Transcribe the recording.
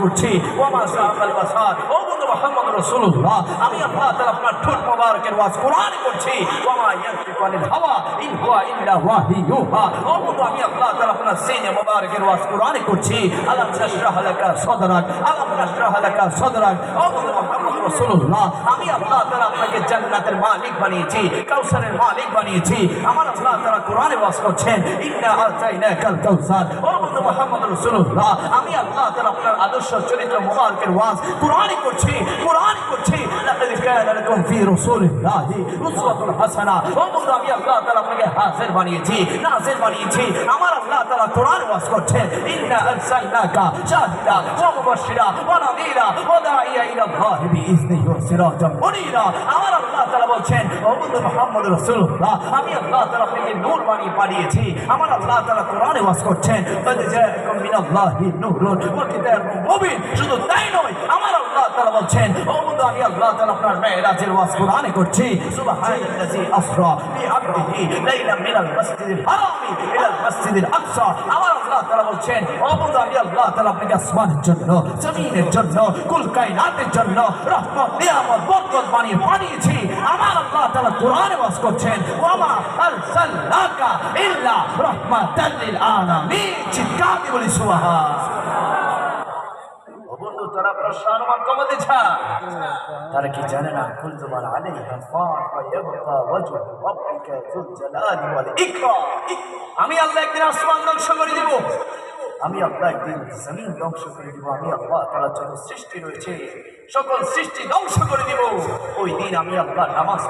করছি। আমি তাআলা আপনার ঠোঁট মোবারকের ওয়াজ কোরআন করছি আমি আল্লাহ আপনার কোরআন আপনাকে মালিক বানিয়েছি কাউসারের মালিক বানিয়েছি। আমার আল্লাহ তাআলা কোরআনে করছেন, ইন্না আতাইনাকাল কাউসার বন্ধু মোহাম্মদ রাসূলুল্লাহ, আমি আল্লাহ আপনার আদর্শ চরিত্র মোবারকের ওয়াজ কোরআনই করছি কোরআনই করছি। কানা লাকুম ফি রাসূলিল্লাহি উসওয়াতুন হাসানা। ও আমি আল্লাহ তাআলা আপনাকে হাসির বানিয়েছি নাসির বানিয়েছি। আমার আল্লাহ তাআলা কোরআন ওয়াজ করছে ইন্না আরসালনাকা শাহিদা ওয়া মুবাশশিরা ওয়া নাযীরা ওয়া দাঈয়া ইলা আল্লাহি বিইজনিহি ওয়া সিরাজাম মুনীরা। আমার আল্লাহ তাআলা বলছেন, ও মুহাম্মদ রাসূলুল্লাহ, আমি আল্লাহ তাআলা আপনাকে নূর বানিয়ে পাঠিয়েছি। আমার আল্লাহ তাআলা কোরআনে ওয়াজ করছেন, কদ জাআকুম মিনাল্লাহি নূরুন ওয়া কিতাবুম মুবিন। শুধু তাই নয়, আমার আল্লাহ তাআলা বলছেন, ও আমি আল্লাহ তাআলা আপনার মেরাজের ওয়াজ কোরআনে করছি। সুবহানাল্লাযী আসরা বিআবদিহি লাইলাম মিনাল মাসজিদিল হারামি ইলাল মাসজিদিল আকসা। আমার আল্লাহ তাআলা বলছেন বন্ধু আমি আল্লাহ তাআলা আপনাকে আসমানের জন্য, জমিনের জন্য, কুল কায়নাতের জন্য রহমত, নিয়ামত, বরকত বানিয়ে পাঠিয়েছি আমার আল্লাহ তাআলা কোরআনে ওয়াজ করছেন, ওয়ামা আরসালনাকা ইল্লা রাহমাতাল লিল আলামিন। চিৎকার বলি, সুবহান তারা প্রশ্ন তারা কি জানে না? কুল আমি আল্লাহ একদিন আসমান ধ্বংস করে দিব। আমি আল্লাহ একদিন জমিন ধ্বংস করে দিব। আমি আল্লাহ তারা যত সৃষ্টি রয়েছে। সকল সৃষ্টি ধ্বংস করে দিব। ওই দিন আমি আল্লাহ নামাজ